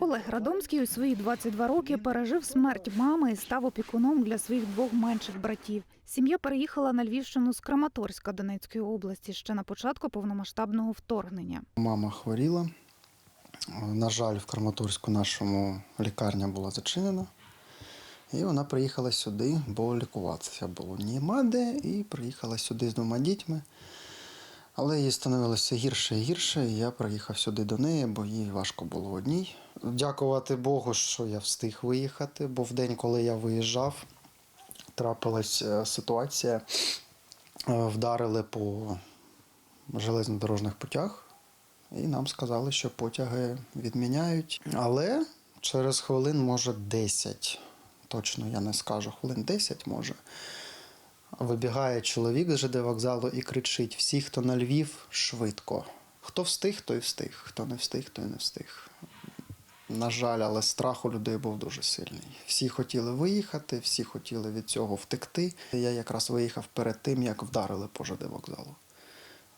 Олег Радомський у свої 22 роки пережив смерть мами і став опікуном для своїх двох менших братів. Сім'я переїхала на Львівщину з Краматорська Донецької області ще на початку повномасштабного вторгнення. Мама хворіла. На жаль, в Краматорську нашому лікарня була зачинена. І вона приїхала сюди, бо лікуватися було нема де, і приїхала сюди з двома дітьми. Але їй становилося гірше і гірше, і я приїхав сюди до неї, бо їй важко було одній. Дякувати Богу, що я встиг виїхати, бо в день, коли я виїжджав, трапилась е, ситуація, е, вдарили по железнодорожних путях. І нам сказали, що потяги відміняють. Але через хвилин, може, 10, точно я не скажу, хвилин 10 може. Вибігає чоловік з ЖД вокзалу і кричить: всі, хто на Львів, швидко. Хто встиг, той встиг, хто не встиг, той не встиг. На жаль, але страх у людей був дуже сильний. Всі хотіли виїхати, всі хотіли від цього втекти. Я якраз виїхав перед тим, як вдарили по ЖД вокзалу.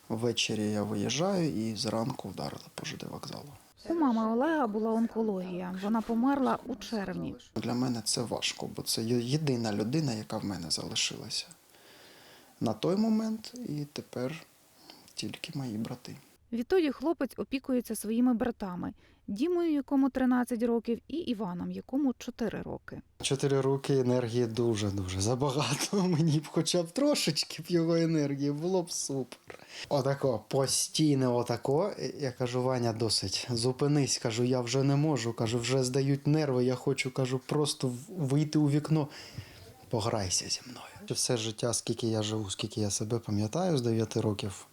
Ввечері я виїжджаю і зранку вдарили по ЖД вокзалу. У мами Олега була онкологія. Вона померла у червні. Для мене це важко, бо це єдина людина, яка в мене залишилася на той момент, і тепер тільки мої брати. Відтоді хлопець опікується своїми братами Дімою, якому 13 років, і Іваном, якому 4 роки. Чотири роки енергії дуже дуже забагато. Мені б хоча б трошечки б його енергії було б супер. Отако, постійне отако. Я кажу, Ваня, досить. Зупинись, кажу, я вже не можу. Кажу, вже здають нерви. Я хочу, кажу, просто вийти у вікно. Пограйся зі мною. Все життя, скільки я живу, скільки я себе пам'ятаю, з 9 років.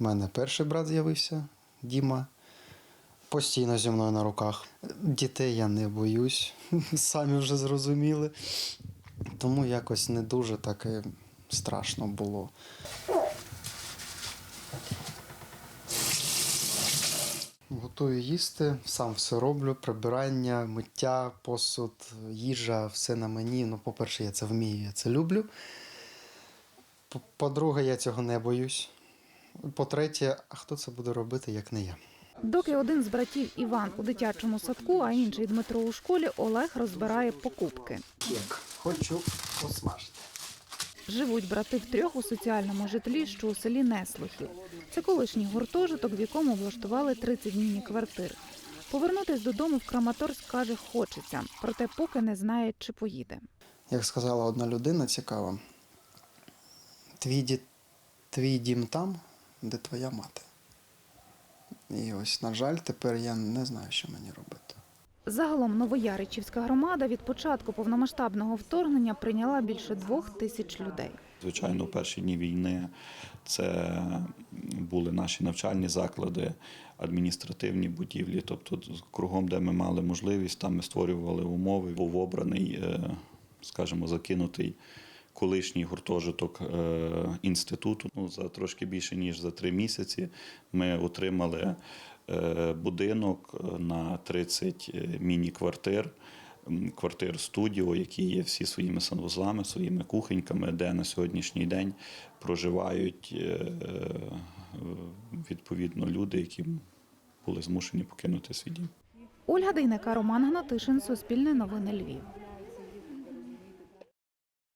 У мене перший брат з'явився, Діма. Постійно зі мною на руках. Дітей я не боюсь, самі вже зрозуміли. Тому якось не дуже таке страшно було. Готую їсти, сам все роблю, прибирання, миття, посуд, їжа, все на мені. Ну, по-перше, я це вмію, я це люблю. По- По-друге, я цього не боюсь. По-третє, а хто це буде робити, як не я? Доки один з братів Іван у дитячому садку, а інший Дмитро у школі, Олег розбирає покупки. Кек. Хочу посмажити. Живуть брати втрьох у соціальному житлі, що у селі Неслухів. Це колишній гуртожиток, в якому влаштували 30 міні-квартир. Повернутись додому в Краматорськ каже, хочеться, проте поки не знає, чи поїде. Як сказала одна людина цікава, твій, твій дім там, де твоя мати. І ось, на жаль, тепер я не знаю, що мені робити. Загалом Новояричівська громада від початку повномасштабного вторгнення прийняла більше двох тисяч людей. Звичайно, у перші дні війни це були наші навчальні заклади, адміністративні будівлі. Тобто, кругом, де ми мали можливість, там ми створювали умови. Був обраний, е, скажімо, закинутий колишній гуртожиток е, інституту. Ну, за трошки більше ніж за три місяці ми отримали будинок на 30 міні-квартир квартир студіо, які є всі своїми санвузлами, своїми кухоньками, де на сьогоднішній день проживають е, е, відповідно люди, які були змушені покинути свій дім. Ольга Дейнека, Роман Гнатишин, Суспільне новини Львів.